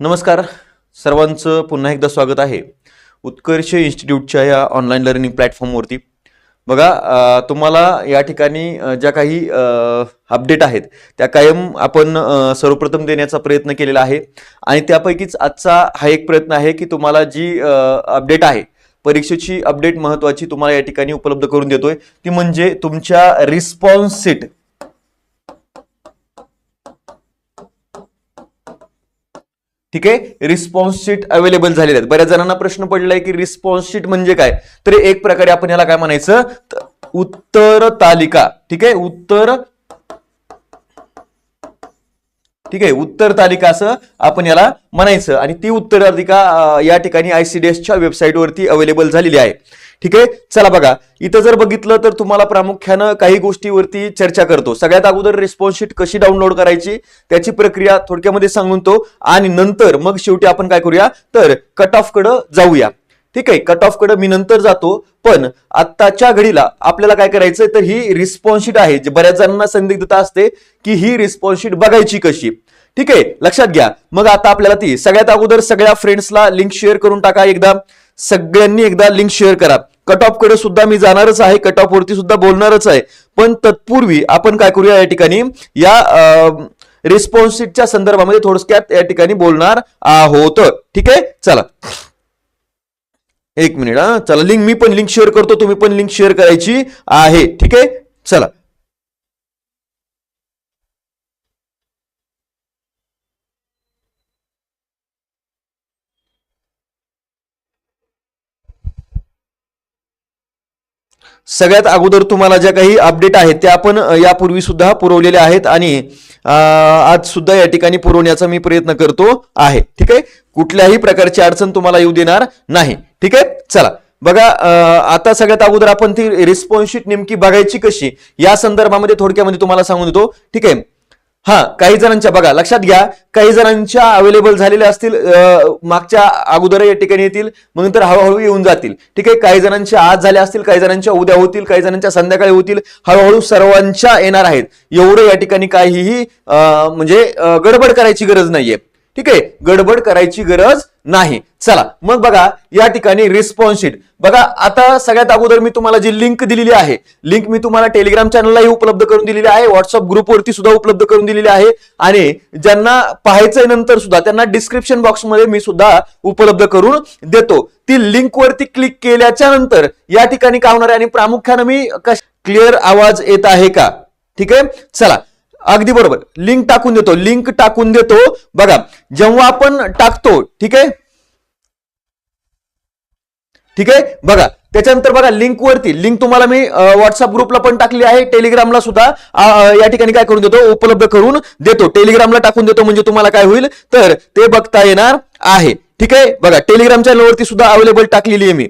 नमस्कार. सर्वांचं पुन्हा एकदा स्वागत आहे. उत्कर्ष इन्स्टिट्यूटच्या या ऑनलाईन लर्निंग प्लॅटफॉर्मवरती बघा तुम्हाला या ठिकाणी ज्या काही अपडेट आहेत त्या कायम आपण सर्वप्रथम देण्याचा प्रयत्न केलेला आहे. आणि त्यापैकीच आजचा हा एक प्रयत्न आहे की तुम्हाला जी अपडेट आहे परीक्षेची अपडेट महत्त्वाची तुम्हाला या ठिकाणी उपलब्ध करून देतोय. ती म्हणजे तुमच्या रिस्पॉन्स सीट ठीक आहे? रिस्पॉन्स शीट अवेलेबल झालेले आहेत. बऱ्याच जणांना प्रश्न पडलाय की रिस्पॉन्स शीट म्हणजे काय? तर एक प्रकारे आपण याला काय म्हणायचं? उत्तर तालिका ठीक आहे? उत्तर ठीक आहे उत्तर तालिका असं आपण याला म्हणायचं आणि ती उत्तर तालिका या ठिकाणी आयसीडीएसच्या वेबसाईटवरती अवेलेबल झालेली आहे. ठीक आहे चला बघा. इथं जर बघितलं तर तुम्हाला प्रामुख्यानं काही गोष्टीवरती चर्चा करतो. सगळ्यात अगोदर रिस्पॉन्स शीट कशी डाउनलोड करायची त्याची प्रक्रिया थोडक्यामध्ये सांगून तो. आणि नंतर मग शेवटी आपण काय करूया? तर कट ऑफकडे जाऊया. ठीक आहे कट ऑफकडे मी नंतर जातो पण आत्ताच्या घडीला आपल्याला काय करायचंय तर ही रिस्पॉन्सशीट आहे जे बऱ्याच जणांना संदिग्धता असते की ही रिस्पॉन्सशीट बघायची कशी. ठीक आहे लक्षात घ्या. मग आता आपल्याला ती सगळ्यात अगोदर सगळ्या फ्रेंड्सला लिंक शेअर करून टाका एकदा. सगळ्यांनी एकदा लिंक शेअर करा. कट ऑफकडे सुद्धा मी जाणारच आहे कट ऑफ वरती सुद्धा बोलणारच आहे. पण तत्पूर्वी आपण काय करूया या ठिकाणी? या रिस्पॉन्सशीटच्या संदर्भामध्ये थोडक्यात या ठिकाणी बोलणार आहोत. ठीक आहे? चला. एक मिनिट हा. चला लिंक मी पण लिंक शेअर करतो तुम्ही पण लिंक शेअर करायची आहे. ठीक आहे? चला. सगळ्यात अगोदर तुम्हाला ज्या काही अपडेट आहेत त्या आपण यापूर्वी सुद्धा पुरवलेल्या आहेत आणि आज सुद्धा या ठिकाणी पुरवण्याचा मी प्रयत्न करतो आहे. ठीक आहे? कुठल्याही प्रकारची अडचण तुम्हाला येऊ देणार नाही. ठीक आहे? चला. बघा आता सगळ्यात अगोदर आपण ती रिस्पॉन्स शीट नेमकी बघायची कशी या संदर्भामध्ये थोडक्यामध्ये तुम्हाला सांगून देतो. ठीक आहे? हा काही जणांच्या बघा लक्षात घ्या. काही जणांच्या अवेलेबल झालेल्या असतील मागच्या अगोदर या ठिकाणी येतील मग नंतर हळूहळू येऊन जातील. ठीक आहे? काही जणांच्या आज झाल्या असतील काही जणांच्या उद्या होतील काही जणांच्या संध्याकाळी होतील हळूहळू सर्वांच्या येणार आहेत. एवढं या ठिकाणी काहीही म्हणजे गडबड करायची गरज नाहीये. ठीक आहे? गडबड करायची गरज नाही. चला मग बघा या ठिकाणी रिस्पॉन्स शीट बघा आता सगळ्यात अगोदर मी तुम्हाला जी लिंक दिलेली आहे लिंक मी तुम्हाला टेलिग्राम चॅनललाही उपलब्ध करून दिलेली आहे व्हॉट्सअप ग्रुपवरती सुद्धा उपलब्ध करून दिलेली आहे आणि ज्यांना पाहायचंय नंतर सुद्धा त्यांना डिस्क्रिप्शन बॉक्समध्ये मी सुद्धा उपलब्ध करून देतो. ती लिंक वरती क्लिक केल्याच्यानंतर या ठिकाणी काय होणार आहे? आणि प्रामुख्यानं मी क्लिअर आवाज येत आहे का? ठीक आहे? चला अगदी बरोबर. लिंक टाकून देतो. लिंक टाकून देतो. बघा जेव्हा आपण टाकतो ठीक आहे? ठीक आहे? बघा त्याच्यानंतर बघा लिंक वरती लिंक तुम्हाला मी व्हॉट्सअप ग्रुपला पण टाकली आहे. टेलिग्रामला सुद्धा या ठिकाणी काय करून देतो? उपलब्ध करून देतो. टेलिग्रामला टाकून देतो म्हणजे तुम्हाला काय होईल? तर ते बघता येणार आहे. ठीक आहे? बघा टेलिग्राम चॅनलवरती सुद्धा अवेलेबल टाकलेली आहे मी.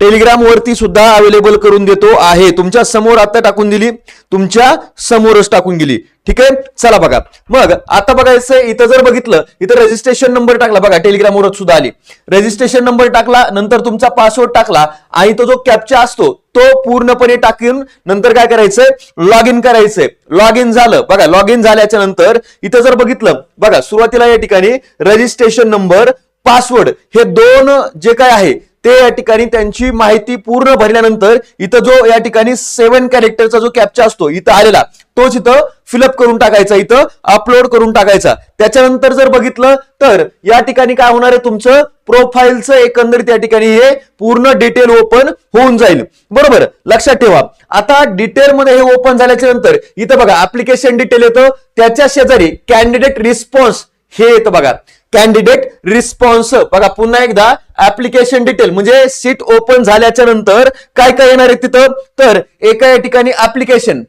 टेलिग्राम वरती सुद्धा अवेलेबल करून देतो आहे. तुमच्यासमोर आता टाकून दिली तुमच्या समोरच टाकून गेली. ठीक आहे? चला बघा. मग आता बघायचं इथं जर बघितलं इथं रजिस्ट्रेशन नंबर टाकला. बघा टेलिग्रामवर सुद्धा आली. रजिस्ट्रेशन नंबर टाकला नंतर तुमचा पासवर्ड टाकला आणि तो जो कॅप्चा असतो तो पूर्णपणे टाकून नंतर काय करायचंय? लॉग इन करायचंय. लॉग इन झालं. बघा लॉग इन झाल्याच्यानंतर इथं जर बघितलं बघा सुरुवातीला या ठिकाणी रजिस्ट्रेशन नंबर पासवर्ड हे दोन जे काय आहे ते या ठिकाणी त्यांची माहिती पूर्ण भरल्यानंतर इथं जो या ठिकाणी सेव्हन कॅरेक्टरचा जो कॅप्चा असतो इथं आलेला तोच इथं फिलअप करून टाकायचा इथं अपलोड करून टाकायचा. त्याच्यानंतर जर बघितलं तर या ठिकाणी काय होणार आहे तुमचं? प्रोफाईलचं एकंदरीत या ठिकाणी हे पूर्ण डिटेल ओपन होऊन जाईल. बरोबर? लक्षात ठेवा. आता डिटेल मध्ये हे ओपन झाल्याच्यानंतर इथं बघा ऍप्लिकेशन डिटेल येतं. त्याच्या शेजारी कॅन्डिडेट रिस्पॉन्स हे येतं बघा. Candidate response. बघा पुन्हा एकदा ऍप्लिकेशन डिटेल म्हणजे सीट ओपन झाल्याच्यानंतर काय काय येणार आहे तिथं? तर एका या ठिकाणी ऍप्लिकेशन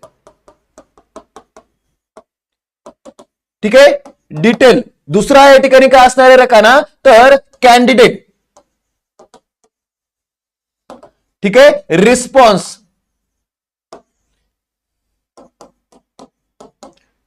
ठीक आहे? डिटेल दुसरा या ठिकाणी काय असणार आहे रकाना? तर कॅन्डिडेट ठीक आहे? रिस्पॉन्स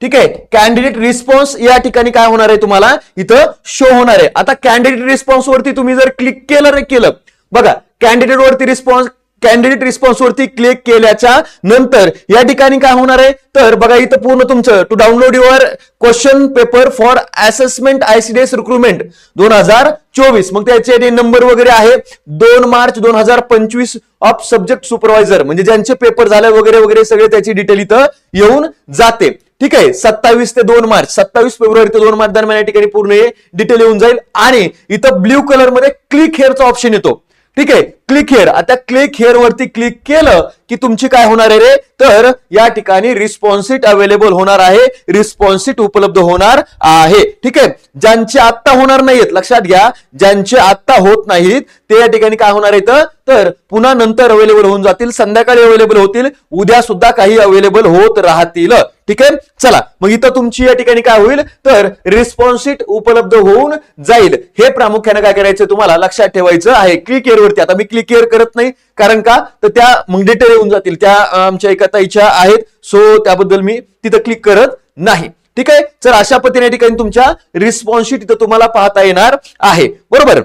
ठीक आहे? कॅन्डिडेट रिस्पॉन्स या ठिकाणी काय होणार आहे तुम्हाला? इथं शो होणार आहे. आता कॅन्डिडेट रिस्पॉन्स वरती तुम्ही जर क्लिक केलं रे केलं. बघा कॅन्डिडेट वरती रिस्पॉन्स कॅन्डिडेट रिस्पॉन्स वरती क्लिक केल्याच्यानंतर या ठिकाणी काय होणार आहे? तर बघा इथं पूर्ण तुमचं to download your question paper for assessment ICDS recruitment दोन हजार चोवीस. मग त्याचे नंबर वगैरे आहे दोन मार्च दोन हजार पंचवीस ऑफ सब्जेक्ट सुपरवायझर म्हणजे ज्यांचे पेपर झाले वगैरे वगैरे सगळे त्याची डिटेल इथं येऊन जाते. ठीक आहे सत्तावीस ते दोन मार्च सत्तावीस फेब्रुवारी ते दोन मार्च दरम्यान या ठिकाणी पूर्ण हे डिटेल येऊन जाईल. आणि इथं ब्ल्यू कलरमध्ये क्लिक हेअरचा ऑप्शन येतो. ठीक आहे क्लिक हेअर आता क्लिक हेअर वरती क्लिक केलं की तुमची काय होणार आहे रे? तर या ठिकाणी रिस्पॉन्सिट अवेलेबल होणार आहे. रिस्पॉन्सिट उपलब्ध होणार आहे. ठीक आहे? ज्यांचे आत्ता होणार नाहीत लक्षात घ्या ज्यांचे आत्ता होत नाहीत ते या ठिकाणी काय होणार आहेत? तर पुन्हा नंतर अवेलेबल होऊन जातील संध्याकाळी अवेलेबल होतील उद्या सुद्धा काही अवेलेबल होत राहतील. ठीक आहे? चला मग इथं तुमची या ठिकाणी काय होईल? तर रिस्पॉन्सिट उपलब्ध होऊन जाईल. हे प्रामुख्याने काय करायचं तुम्हाला? लक्षात ठेवायचं आहे. क्लिक वरती. आता मी क्लिक केअर करत नाही. कारण का? तर त्या मग डिटेल येऊन जातील. त्या आमच्या एका ताईच्या आहेत. सो त्याबद्दल मी तिथं क्लिक करत नाही. ठीक आहे? तर अशा पद्धतीने ठिकाणी तुमच्या रिस्पॉन्सिट तिथं तुम्हाला पाहता येणार आहे. बरोबर?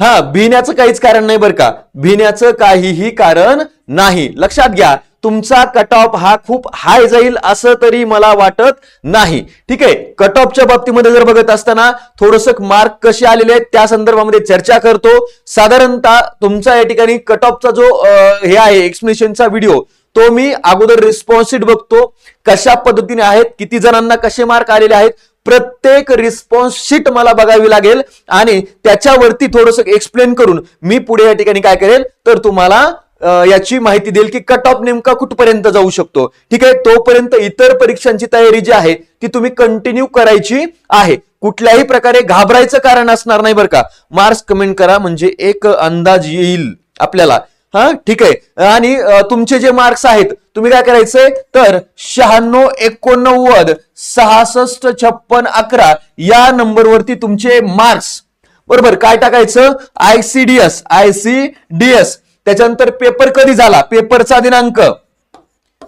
हा भिण्याचं काहीच कारण नाही बरं का. भिण्याचं काहीही कारण नाही. लक्षात घ्या. तुमचा कट ऑफ हा खूप हाय जाईल असं तरी मला वाटत नाही. ठीक आहे? कट ऑफच्या बाबतीमध्ये जर बघत असताना थोडस मार्क कसे आलेले आहेत त्या संदर्भामध्ये चर्चा करतो. साधारणतः तुमचा या ठिकाणी कट ऑफचा जो हे आहे एक्सप्लेनेशनचा व्हिडिओ तो मी अगोदर रिस्पॉन्सिट बघतो. कशा पद्धतीने आहेत किती जणांना कसे मार्क आलेले आहेत प्रत्येक रिस्पॉन्स शीट मला बघावी लागेल आणि त्याच्यावरती थोडस एक्सप्लेन करून मी पुढे या ठिकाणी काय करेल तर तुम्हाला याची माहिती देईल की कट ऑफ नेमका कुठपर्यंत जाऊ शकतो. ठीक आहे? तोपर्यंत इतर परीक्षांची तयारी जी आहे ती तुम्ही कंटिन्यू करायची आहे. कुठल्याही प्रकारे घाबरायचं कारण असणार नाही बरं का. मार्क्स कमेंट करा म्हणजे एक अंदाज येईल आपल्याला. हा? ठीक आहे? आणि तुमचे जे मार्क्स आहेत तुम्ही काय करायचंय? तर शहाण्णव एकोणनव्वद सहासष्ट छप्पन अकरा या नंबरवरती तुमचे मार्क्स बरोबर? काय टाकायचं? आयसीडीएस आयसीडीएस त्याच्यानंतर पेपर कधी झाला? पेपरचा दिनांक.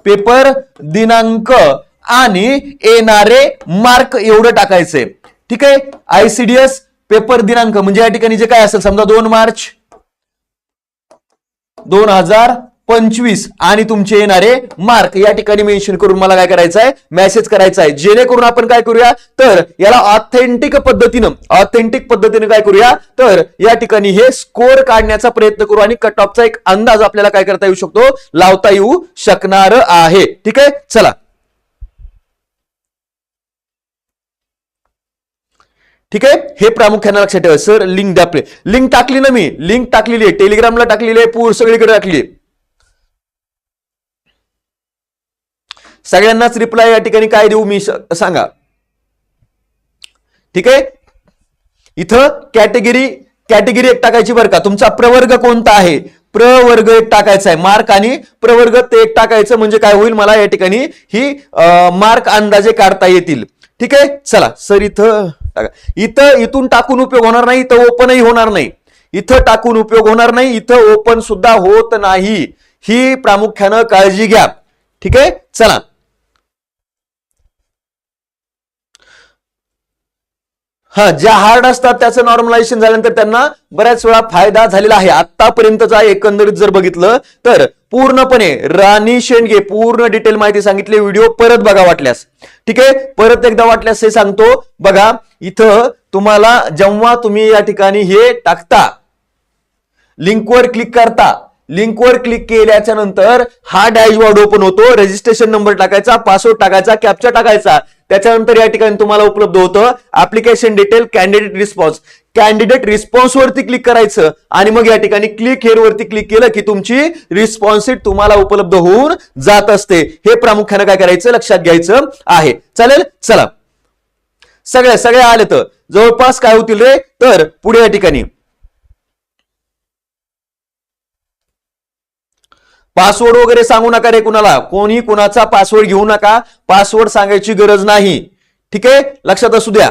पेपर दिनांक आणि येणारे मार्क एवढं टाकायचंय ठीक आहे? आयसीडीएस पेपर दिनांक म्हणजे या ठिकाणी जे काय असेल समजा दोन मार्च दोन हजार पंचवीस आणि तुमचे येणारे मार्क या ठिकाणी मेन्शन करून मला काय करायचं आहे मेसेज करायचा आहे जेणेकरून आपण काय करूया? तर याला ऑथेंटिक पद्धतीनं ऑथेंटिक पद्धतीने काय करूया? तर या ठिकाणी हे स्कोर काढण्याचा प्रयत्न करू आणि कट ऑफचा एक अंदाज आपल्याला काय करता येऊ शकतो? लावता येऊ शकणार आहे. ठीक आहे? चला. ठीक आहे? हे प्रामुख्याने लक्षात ठेवा. सर लिंक द्या लिंक टाकली ना मी? लिंक टाकलेली आहे. टेलिग्रामला टाकलेली आहे. पूर सगळीकडे टाकली आहे. सगळ्यांनाच रिप्लाय या ठिकाणी काय देऊ मी सांगा. ठीक आहे? इथं कॅटेगरी कॅटेगरी एक टाकायची बरं का. तुमचा प्रवर्ग कोणता आहे? प्रवर्ग एक टाकायचा आहे. मार्क आणि प्रवर्ग ते एक टाकायचं म्हणजे काय होईल? मला या ठिकाणी ही मार्क अंदाजे काढता येतील. ठीक आहे? चला सर इथं टाका. इथं इथून टाकून उपयोग होणार नाही इथं ओपनही होणार नाही. इथं टाकून उपयोग होणार नाही इथं ओपन सुद्धा होत नाही. ही प्रामुख्यानं काळजी घ्या. ठीक आहे? चला. हा ज्या हार्ड असतात त्याचं नॉर्मलायझेशन झाल्यानंतर त्यांना बऱ्याच वेळा फायदा झालेला आहे. आतापर्यंतचा एकंदरीत जर बघितलं तर पूर्णपणे राणी शेंडगे पूर्ण डिटेल माहिती सांगितली व्हिडिओ परत बघा वाटल्यास. ठीक आहे? परत एकदा वाटल्यास हे सांगतो. बघा इथं तुम्हाला जेव्हा तुम्ही या ठिकाणी हे टाकता लिंकवर क्लिक करता लिंकवर क्लिक केल्याच्यानंतर हा डॅशबोर्ड ओपन होतो. रजिस्ट्रेशन नंबर टाकायचा पासवर्ड टाकायचा कॅप्चा टाकायचा. त्याच्यानंतर या ठिकाणी तुम्हाला उपलब्ध होतं application detail candidate response candidate response वरती क्लिक करायचं आणि मग या ठिकाणी क्लिक हेअर वरती क्लिक केलं की तुमची रिस्पॉन्स तुम्हाला उपलब्ध होऊन जात असते. हे प्रामुख्याने काय करायचं? लक्षात घ्यायचं आहे. चालेल? चला. सगळ्या सगळ्या आले तर. जवळपास काय होतील रे? तर पुढे या ठिकाणी. पासवर्ड वगैरे सांगू नका रे कुणाला. कोणी कुणाचा पासवर्ड घेऊ नका. पासवर्ड सांगायची गरज नाही. ठीक आहे? लक्षात असू द्या.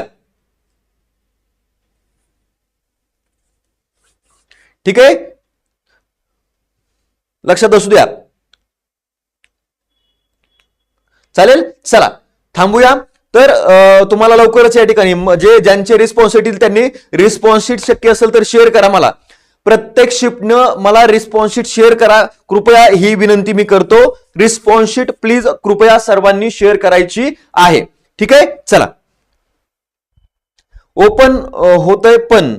ठीक आहे? लक्षात असू द्या. चालेल? चला. थांबूया. तर तुम्हाला लवकरच या ठिकाणी म्हणजे जे ज्यांचे रिस्पॉन्स येतील त्यांनी रिस्पॉन्स शीट शक्य असेल तर शेअर करा मला. प्रत्येक शिफ्टनं मला रिस्पॉन्सशीट शेअर करा. कृपया ही विनंती मी करतो. रिस्पॉन्सशीट प्लीज कृपया सर्वांनी शेअर करायची आहे. ठीक आहे? चला. ओपन होतंय पण.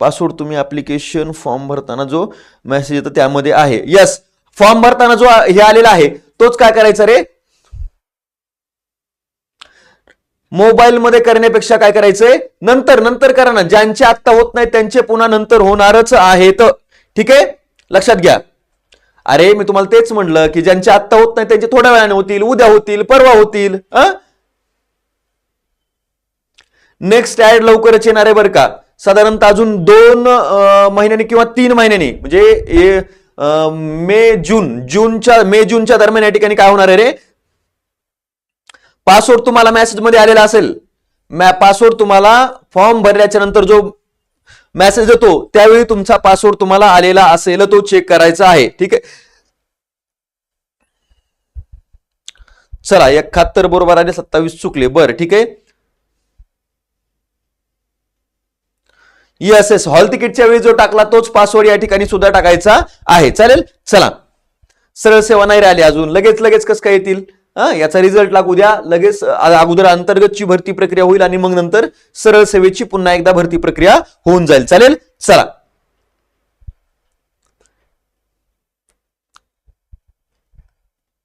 पासवर्ड तुम्ही ऍप्लिकेशन फॉर्म भरताना जो मेसेज येतो त्यामध्ये आहे. यस फॉर्म भरताना जो हे आलेला आहे तोच काय करायचा रे? मोबाईल मध्ये करण्यापेक्षा काय करायचंय? नंतर नंतर करा ना. ज्यांचे आत्ता होत नाही त्यांचे पुन्हा नंतर होणारच आहेत. ठीक आहे? लक्षात घ्या. अरे मी तुम्हाला तेच म्हणलं की ज्यांचे आत्ता होत नाही त्यांचे थोड्या वेळाने होतील उद्या होतील परवा होतील नेक्स्ट ऍड लवकरच येणार आहे बरं का. साधारणतः अजून दोन महिन्यांनी किंवा तीन महिन्यांनी. म्हणजे मे जून. जूनच्या मे जूनच्या दरम्यान या ठिकाणी काय होणार आहे रे? पासवर्ड तुम्हाला मेसेजमध्ये आलेला असेल पासवर्ड तुम्हाला फॉर्म भरल्याच्या नंतर जो मेसेज येतो त्यावेळी तुमचा पासवर्ड तुम्हाला आलेला असेल तो चेक करायचा आहे. ठीक आहे? चला एकाहत्तर बरोबर आले सत्तावीस चुकले. बरं ठीक आहे? येस येस हॉल तिकीटच्या वेळी जो टाकला तोच पासवर्ड या ठिकाणी सुद्धा टाकायचा आहे. चालेल? चला. सरळ सेवा नाही राहिली अजून. लगेच लगेच कसं काय येतील? याचा रिझल्ट लागू द्या. लगेच अगोदर अंतर्गतची भरती प्रक्रिया होईल आणि मग नंतर सरळ सेवेची पुन्हा एकदा भरती प्रक्रिया होऊन जाईल. चालेल? चला.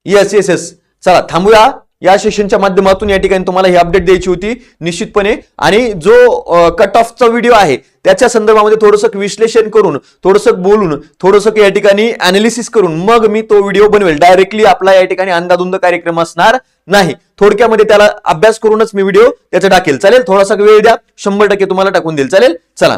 येस येस येस चला थांबूया. या सेशनच्या माध्यमातून या ठिकाणी तुम्हाला ही अपडेट द्यायची होती निश्चितपणे. आणि जो कट ऑफचा व्हिडिओ आहे त्याच्या संदर्भामध्ये थोडंसं विश्लेषण करून थोडंसं बोलून थोडंसं या ठिकाणी अनालिसिस करून मग मी तो व्हिडिओ बनवेल. डायरेक्टली आपला या ठिकाणी अंदाधुंद कार्यक्रम असणार नाही. थोडक्यामध्ये त्याला अभ्यास करूनच मी व्हिडिओ त्याचा टाकेल. चालेल? थोडासा वेळ द्या. शंभर टक्के तुम्हाला टाकून देईल. चालेल? चला.